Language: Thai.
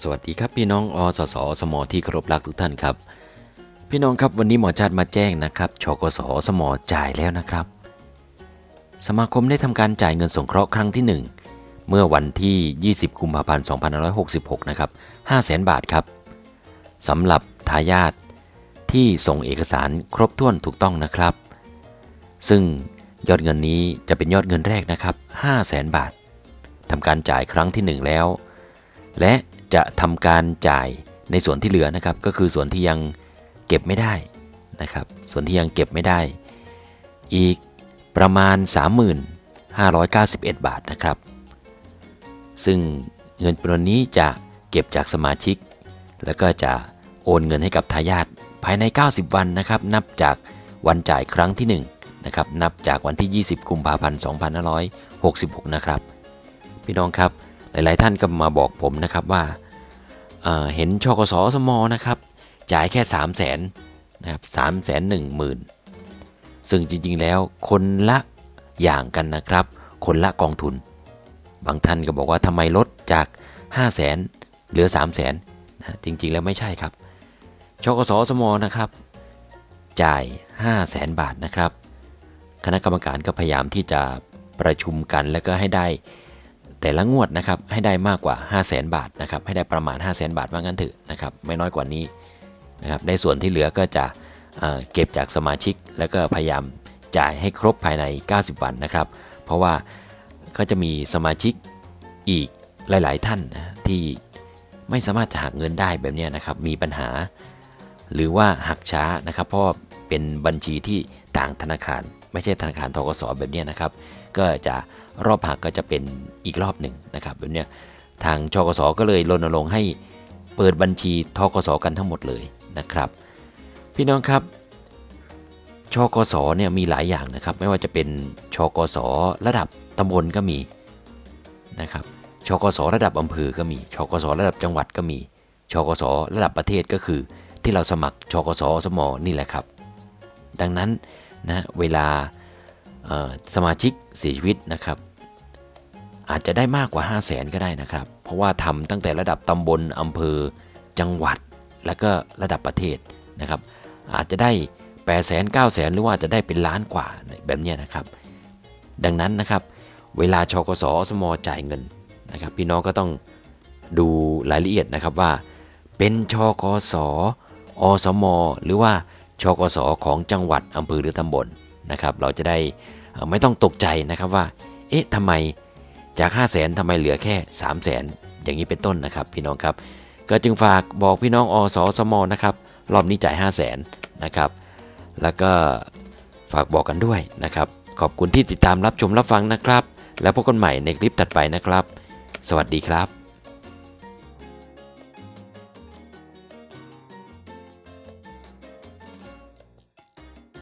สวัสดีครับพี่น้องอสสสมอที่เคารพรักทุกท่านครับ พี่น้องครับวันนี้หมอจัดมาแจ้งนะครับชกสสมอจ่ายแล้วนะครับ สมาคมได้ทำการจ่ายเงินสงเคราะห์ครั้งที่ 1 เมื่อวันที่ 20 กุมภาพันธ์2566 นะครับ 500,000 บาทครับสำหรับทายาทที่ส่งเอกสารครบถ้วนถูกต้องนะครับ ซึ่งยอดเงินนี้จะเป็นยอดเงินแรกนะครับ 500,000บาททำการจ่ายครั้งที่ 1 แล้ว และ จะทำการจ่ายในส่วนที่เหลือนะครับ ก็คือส่วนที่ยังเก็บไม่ได้นะครับ ส่วนที่ยังเก็บไม่ได้ อีกประมาณ 3591 บาทนะครับ ซึ่งเงินจำนวนนี้จะเก็บจากสมาชิก แล้วก็จะโอนเงินให้กับทายาทภายใน 90 วันนะครับ นับจากวันจ่ายครั้งที่1นะครับ นับจากวันที่ 20 กุมภาพันธ์ 2566 นะครับ พี่น้องครับ หลาย ๆ ท่านก็มาบอกผมนะครับว่า เเห็นชกสสมนะครับ จ่ายแค่ 3 0 0แสนนะครับสามแสนหนึ่งหมื่นซึ่งจริงๆแล้วคนละอย่างกันนะครับ คนละกองทุน บางท่านก็บอกว่าทำไมลดจาก 5 0 0แสนเหลือ 3 0 0แสนนะจริงๆแล้วไม่ใช่ครับชกสสมนะครับ จ่าย 5 0 0แสนบาทนะครับ คณะกรรมการก็พยายามที่จะประชุมกันแล้วก็ให้ได้ แต่ละงวดนะครับให้ได้มากกว่า 5 0 0แสนบาทนะครับให้ได้ประมาณ 5 0 0แสนบาทว่างั้นเถอะนะครับไม่น้อยกว่านี้นะครับในส่วนที่เหลือก็จะเเก็บจากสมาชิก แล้วก็พยายามจ่ายให้ครบภายใน 90 วันนะครับ เพราะว่าก็จะมีสมาชิกอีกหลาย ๆ ท่านนะที่ไม่สามารถจะหักเงินได้แบบนี้นะครับมีปัญหา หรือว่าหักช้านะครับ เพราะเป็นบัญชีที่ต่างธนาคาร ไม่ใช่ธนาคารทกสแบบนี้นะครับ ก็จะรอบหักก็จะเป็นอีกรอบหนึ่งนะครับแบบนี้ทางชกสก็เลยรณรงค์ให้เปิดบัญชีทกสกันทั้งหมดเลยนะครับ พี่น้องครับชกสเนี่ยมีหลายอย่างนะครับ ไม่ว่าจะเป็นชกสระดับตำบลก็มีนะครับชกสระดับอำเภอก็มีชกสระดับจังหวัดก็มีชกสระดับประเทศก็คือ ที่เราสมัครชกสสมนี่แหละครับ ดังนั้น นะเวลาสมาชิกเสียชีวิตนะครับ อาจจะได้มากกว่า 5 0 0แสนก็ได้นะครับ เพราะว่าทำตั้งแต่ระดับตำบลอำเภอจังหวัด และก็ระดับประเทศนะครับ อาจจะได้8 0 0แสน9 0 0แสนหรือว่าจะได้เป็นล้านกว่าแบบนี้นะครับ ดังนั้นนะครับ เวลาชกสสมจ่ายเงินนะครับ พี่น้องก็ต้องดูรายละเอียดนะครับว่า เป็นชกสอสมหรือว่า ชกสของจังหวัดอำเภอหรือตำบลนะครับ เราจะได้ไม่ต้องตกใจนะครับว่า เอ๊ะทำไมจาก 5 0 0แสนทำไมเหลือแค่ 3 0 0แสนอย่างนี้เป็นต้นนะครับ พี่น้องครับ ก็จึงฝากบอกพี่น้องอสสมนะครับรอบนี้จ่าย 5 0 0แสนนะครับ แล้วก็ฝากบอกกันด้วยนะครับ ขอบคุณที่ติดตามรับชมรับฟังนะครับ แล้วพบกันใหม่ในคลิปถัดไปนะครับ สวัสดีครับ